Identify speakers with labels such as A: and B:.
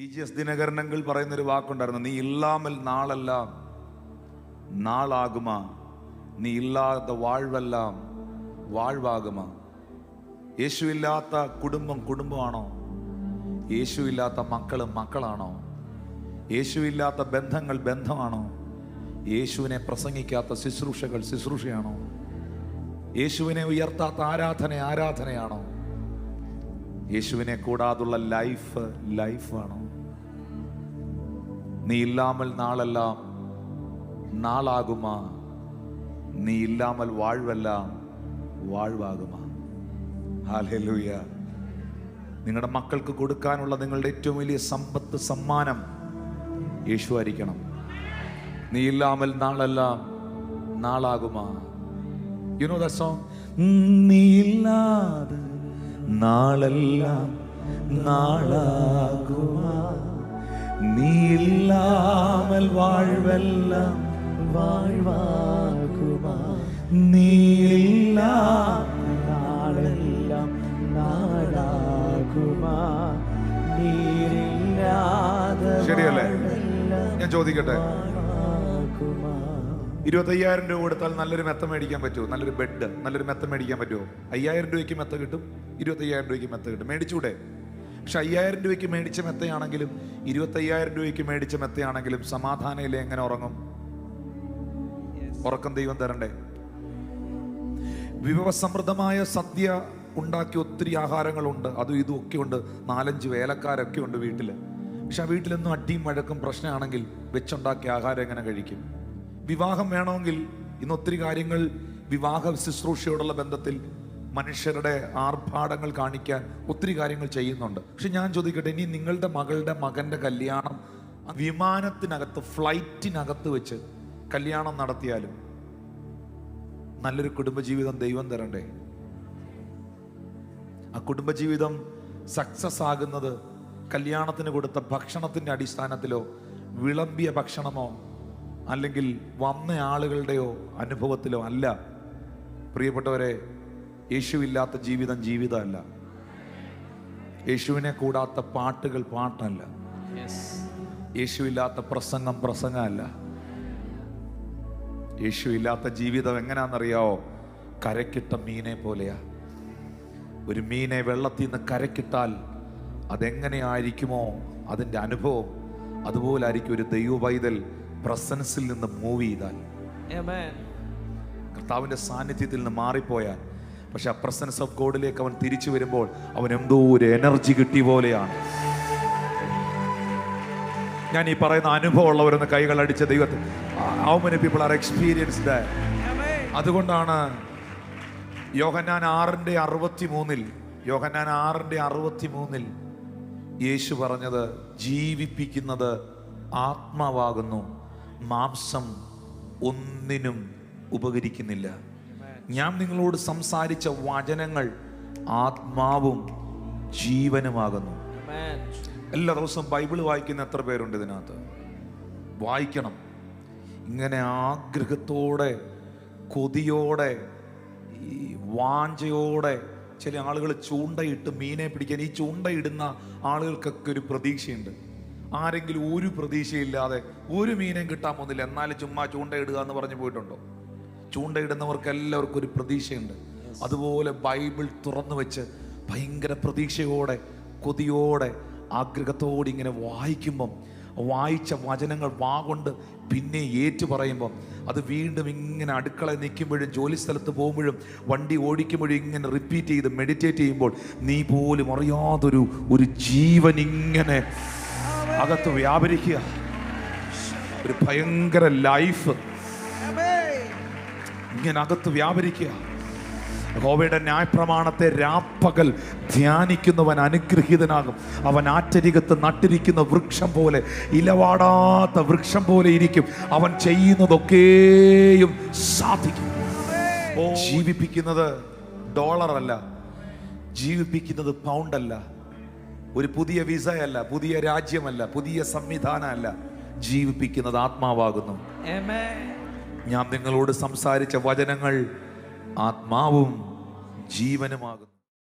A: D G S ദിനകരനങ്ങൾ പറയുന്നൊരു വാക്കുണ്ടായിരുന്നു നീ ഇല്ലാമൽ നാളെല്ലാം നാളാകുമാ നീ ഇല്ലാത്ത വാഴ്വെല്ലാം യേശു ഇല്ലാത്ത കുടുംബം കുടുംബമാണോ? യേശു ഇല്ലാത്ത മക്കൾ മക്കളാണോ? യേശു ഇല്ലാത്ത ബന്ധങ്ങൾ ബന്ധമാണോ? യേശുവിനെ പ്രസംഗിക്കാത്ത ശുശ്രൂഷകൾ ശുശ്രൂഷയാണോ? യേശുവിനെ ഉയർത്താത്ത ആരാധന ആരാധനയാണോ? യേശുവിനെ കൂടാതുള്ള ലൈഫ് ലൈഫാണോ നീ ഇല്ലാമൽ നാളെല്ലാം നാളാകുമാ. നീ ഇല്ലാമൽ വാഴ്വെല്ലാം വാഴ്വാകുമാ. ഹാലൂയ നിങ്ങളുടെ മക്കൾക്ക് കൊടുക്കാനുള്ള നിങ്ങളുടെ ഏറ്റവും വലിയ സമ്പത്ത് സമ്മാനം യേശു ആയിരിക്കണം. നീ ഇല്ലാമൽ നാളെല്ലാം നാളാകുമാ. യു നോ ദ സോങ് നീ ഇല്ലാതെ നാളെല്ലാം നാളാകുമാ നീ ഇല്ലാമൽ വാഴ്വെല്ലാം
B: വാഴ്വാകുമാ
A: നീ ഇല്ലാ
B: നാളെല്ലാം നാടാകുമാ നീരില്ലാതെ
A: ശരിയല്ലേ? ഞാൻ ചോദിക്കട്ടെ. ഇരുപത്തയ്യായിരം രൂപ കൊടുത്താൽ നല്ലൊരു മെത്ത മേടിക്കാൻ പറ്റുമോ? നല്ലൊരു ബെഡ് നല്ലൊരു മെത്ത മേടിക്കാൻ പറ്റുമോ? അയ്യായിരം രൂപയ്ക്ക് മെത്ത കിട്ടും ഇരുപത്തയ്യായിരം രൂപയ്ക്ക് മെത്ത കിട്ടും. മേടിച്ചൂടെ പക്ഷെ അയ്യായിരം രൂപയ്ക്ക് മേടിച്ച മെത്തയാണെങ്കിലും ഇരുപത്തയ്യായിരം രൂപയ്ക്ക് മേടിച്ച മെത്തയാണെങ്കിലും സമാധാനയിലെ എങ്ങനെ ഉറങ്ങും? ഉറക്കം ദൈവം തരണ്ടേ? വിഭവസമൃദ്ധമായ സദ്യ ഉണ്ടാക്കി ഒത്തിരി ആഹാരങ്ങളുണ്ട്. അതും ഇതും ഒക്കെ ഉണ്ട്. നാലഞ്ച് വേലക്കാരൊക്കെ ഉണ്ട് വീട്ടിൽ പക്ഷെ ആ വീട്ടിലൊന്നും അടിയും വഴക്കും പ്രശ്നമാണെങ്കിൽ വെച്ചുണ്ടാക്കിയ ആഹാരം എങ്ങനെ കഴിക്കും? വിവാഹം വേണമെങ്കിൽ ഇന്ന് ഒത്തിരി കാര്യങ്ങൾ വിവാഹ ശുശ്രൂഷയോടുള്ള ബന്ധത്തിൽ മനുഷ്യരുടെ ആർഭാടങ്ങൾ കാണിക്കാൻ ഒത്തിരി കാര്യങ്ങൾ ചെയ്യുന്നുണ്ട്. പക്ഷെ ഞാൻ ചോദിക്കട്ടെ ഇനി നിങ്ങളുടെ മകളുടെ മകന്റെ കല്യാണം വിമാനത്തിനകത്ത് ഫ്ലൈറ്റിനകത്ത് വെച്ച് കല്യാണം നടത്തിയാലും നല്ലൊരു കുടുംബജീവിതം ദൈവം തരണ്ടേ? ആ കുടുംബജീവിതം സക്സസ് ആകുന്നത് കല്യാണത്തിന് കൊടുത്ത ഭക്ഷണത്തിന്റെ അടിസ്ഥാനത്തിലോ വിളമ്പിയ ഭക്ഷണമോ അല്ലെങ്കിൽ വന്ന ആളുകളുടെയോ അനുഭവത്തിലോ അല്ല. പ്രിയപ്പെട്ടവരെ യേശുവില്ലാത്ത ജീവിതം ജീവിതമല്ല. യേശുവിനെ കൂടാത്ത പാട്ടുകൾ പാട്ടല്ല. യേശുവില്ലാത്ത പ്രസംഗം പ്രസംഗമല്ല. യേശു ഇല്ലാത്ത ജീവിതം എങ്ങനെയാണെന്നറിയാവോ കരക്കിട്ട മീനെ പോലെയാ. ഒരു മീനെ വെള്ളത്തിൽ നിന്ന് കരക്കിട്ടാൽ അതെങ്ങനെയായിരിക്കുമോ? അതിന്റെ അനുഭവം അതുപോലായിരിക്കും ഒരു ദൈവ പ്രസൻസിൽ നിന്ന് മൂവ് ചെയ്താൽ. കർത്താവിന്റെ സാന്നിധ്യത്തിൽ നിന്ന് മാറിപ്പോയാൽ പക്ഷെ ആ പ്രസൻസ് ഓഫ് ഗോഡിലേക്ക് അവൻ തിരിച്ചു വരുമ്പോൾ അവൻ എന്തോ ഒരു എനർജി കിട്ടി പോലെയാണ്. ഞാൻ ഈ പറയുന്ന അനുഭവമുള്ളവരൊന്ന് കൈകൾ അടിച്ച ദൈവത്തിൽ how many people are experienced അതുകൊണ്ടാണ് യോഹന്നാൻ ആറിന്റെ അറുപത്തി മൂന്നിൽ യോഹന്നാൻ ആറിന്റെ അറുപത്തി മൂന്നിൽ യേശു പറഞ്ഞത് ജീവിപ്പിക്കുന്നത് ആത്മാവാകുന്നു. മാംസം ഒന്നിനും ഉപകരിക്കുന്നില്ല. ഞാൻ നിങ്ങളോട് സംസാരിച്ച വചനങ്ങൾ ആത്മാവും ജീവനുമാകുന്നു. എല്ലാ ദിവസവും ബൈബിൾ വായിക്കുന്ന എത്ര പേരുണ്ട് ഇതിനകത്ത്? വായിക്കണം. ഇങ്ങനെ ആഗ്രഹത്തോടെ കൊതിയോടെ ഈ വാഞ്ചയോടെ ചില ആളുകൾ ചൂണ്ടയിട്ട് മീനെ പിടിക്കാൻ ഈ ചൂണ്ടയിടുന്ന ആളുകൾക്കൊക്കെ ഒരു പ്രതീക്ഷയുണ്ട്. ആരെങ്കിലും ഒരു പ്രതീക്ഷയില്ലാതെ ഒരു മീനും കിട്ടാൻ പോകുന്നില്ല. എന്നാലും ചുമ്മാ ചൂണ്ടയിടുക എന്ന് പറഞ്ഞു പോയിട്ടുണ്ടോ? ചൂണ്ടയിടുന്നവർക്ക് എല്ലാവർക്കും ഒരു പ്രതീക്ഷയുണ്ട്. അതുപോലെ ബൈബിൾ തുറന്നു വെച്ച് ഭയങ്കര പ്രതീക്ഷയോടെ കൊതിയോടെ ആഗ്രഹത്തോടെ ഇങ്ങനെ വായിക്കുമ്പം വായിച്ച വചനങ്ങൾ വാ കൊണ്ട് പിന്നെ ഏറ്റു പറയുമ്പം അത് വീണ്ടും ഇങ്ങനെ അടുക്കള നിൽക്കുമ്പോഴും ജോലി സ്ഥലത്ത് പോകുമ്പോഴും വണ്ടി ഓടിക്കുമ്പോഴും ഇങ്ങനെ റിപ്പീറ്റ് ചെയ്ത് മെഡിറ്റേറ്റ് ചെയ്യുമ്പോൾ നീ പോലും അറിയാതൊരു ഒരു ജീവൻ ഇങ്ങനെ അകത്ത് വ്യാപരിക്കുക. ഒരു ഭയങ്കര ലൈഫ് ഇങ്ങനെ അകത്ത് വ്യാപരിക്കുക. യഹോവയുടെ ന്യായപ്രമാണത്തെ രാപ്പകൽ ധ്യാനിക്കുന്നവൻ അനുഗ്രഹീതനാകും. അവൻ ആറ്റരികത്ത് നട്ടിരിക്കുന്ന വൃക്ഷം പോലെ ഇലവാടാത്ത വൃക്ഷം പോലെ ഇരിക്കും. അവൻ ചെയ്യുന്നതൊക്കെയും സാധിക്കും. ജീവിപ്പിക്കുന്നത് ഡോളറല്ല ജീവിപ്പിക്കുന്നത് പൗണ്ടല്ല ഒരു പുതിയ വിസയല്ല പുതിയ രാജ്യമല്ല പുതിയ സംവിധാനമല്ല. ജീവിപ്പിക്കുന്നത് ആത്മാവാകുന്നു. ഞാൻ നിങ്ങളോട് സംസാരിച്ച വചനങ്ങൾ ആത്മാവും ജീവനുമാകുന്നു.